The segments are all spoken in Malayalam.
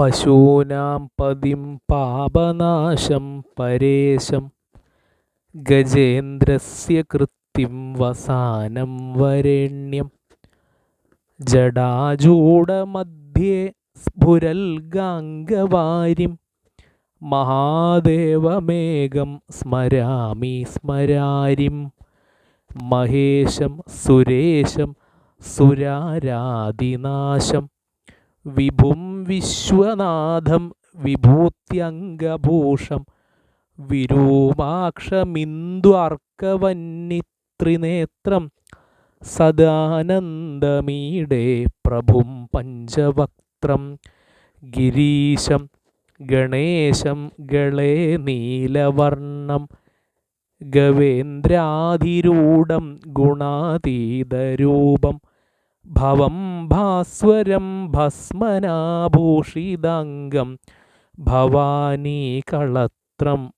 പശൂനാം പതിം പാപനാശം പരേശം ഗജേന്ദ്രസ്യ കൃത്തിം വസാനം വരേണ്യം. സ്ഫുരൽ സ്ഫുരൽഗാംഗവാരിം മഹാദേവമേകം സ്മരാമി സ്മരാരിം മഹേശം സുരേശം സുരാരാദിനാശം വിഭും വിശ്വനാഥം വിഭൂത്യംഗഭൂഷം വിരൂപാക്ഷമിന്ദുർക്കവന്നിത്രിനേത്രം സദാനന്ദമീടേ പ്രഭും പഞ്ചവക്ത്രം ഗിരീശം ഗണേശം ഗളേ നീലവർണം ഗവേന്ദ്രാധിരൂഢം ഗുണാതീതരൂപം ഭവം ഭാസ്വരം ഭസ്മനാഭൂഷിതാംഗം ഭവാനീകളത്രം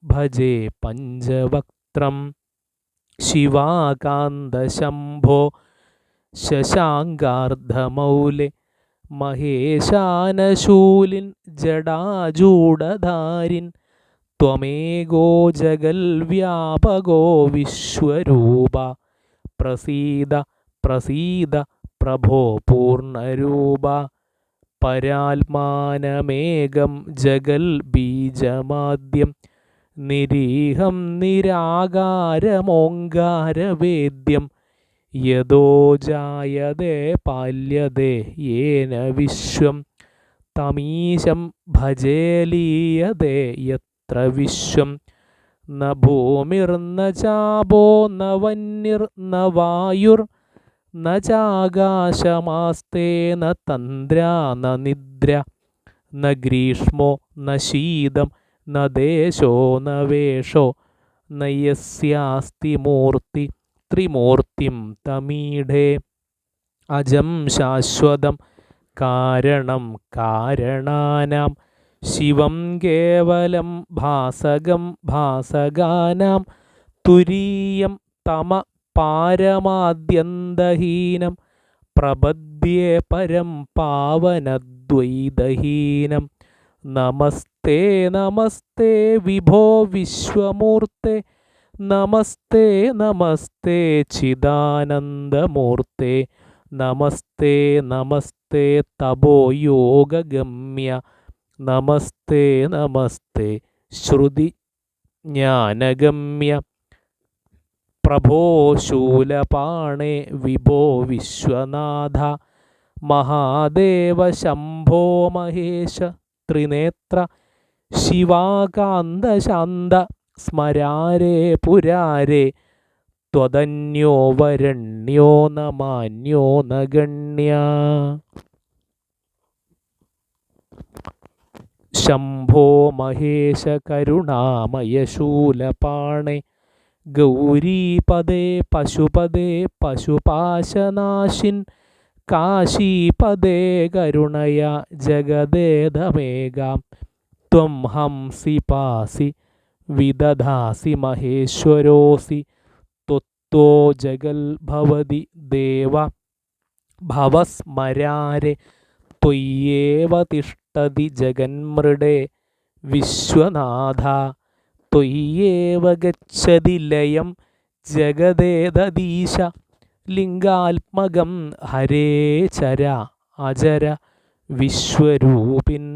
ഭജേ പഞ്ചവക്ത്രം ശിവാകാന്തശംഭോ ശശാങ്കാർദ്ധമൗലെ മഹേശാനശൂലിൻ ജടാജൂഢധാരിൻ ത്വമേകോ ജഗൽവ്യാപകോ വിശ്വരൂപ പ്രസീദ പ്രസീദ പ്രഭോ പൂർണരൂപ പരാത്മാനമേകം ജഗൽ ബീജമാദ്യം. നിരീഹം നിരാകാരമോങ്കാരവേദ്യം. യദോ ജായതേ പാല്യതേ യേന വിശ്വം. തമീശം ഭജേലീയതേ യത്ര വിശ്വം. ന ഭൂമിർന ചാപോ ന വന്യർന വായുർ. ന ചാകാശമാസ്തേ ന തന്ദ്ര ന നിദ്ര ന ഗ്രീഷ്മോ ന ശീതം ന ദേശോ ന വേഷോ നയസ്യാസ്തി യസ്യാസ്തി മൂർത്തി ത്രിമൂർത്തിം തമീഢേ അജം ശാശ്വതം കാരണം കാരണാനാം ശിവം കേവലം ഭാസകം ഭാസകാനാം തുരീയം തമ പാരമാദ്യന്തഹീനം പ്രപദ്യേ പരം പാവനദ്വൈതഹീനം. നമസ്തേ നമസ്തേ വിഭോ വിശ്വമൂർത്തെ. നമസ്തേ നമസ്തേ ചിദാനന്ദമൂർത്തെ. നമസ്തേ നമസ്തേ തപോ യോഗഗമ്യ. നമസ്തേ നമസ്തേ ശ്രുതി ജ്ഞാനഗമ്യ. പ്രഭോ ശൂലപാണേ വിഭോ വിശ്വനാഥ മഹാദേവ ശംഭോ മഹേശ ത്രിനേത്ര ശിവാകാന്ത ശാന്ത സ്മരാരേ പുരാരേ ത്വതന്യോ വരണ്യോ നമാന്യോ നഗണ്യ ശംഭോ മഹേശ കരുണാമയ ശൂലപാണേ ഗൗരീപദേ പശുപദേ പശുപാശനാശിൻ കാശീപദേ കരുണയ ജഗദേധമേകാം ത്വം ഹംസി പാസി വിദധാസി മഹേശ്വരോസി. ത്വത്തോ ജഗൽഭവതി ദേവ ഭവസ്മരാരെ. ത്വയ്യേവ തിഷ്ടതി ജഗന്മൃഡേ വിശ്വനാഥ ത്വയ്യേവ ഗച്ഛതി ലയം ജഗദേതീശ ലിംഗാത്മകം ഹരേ ചര അജര വിശ്വരൂപിൻ.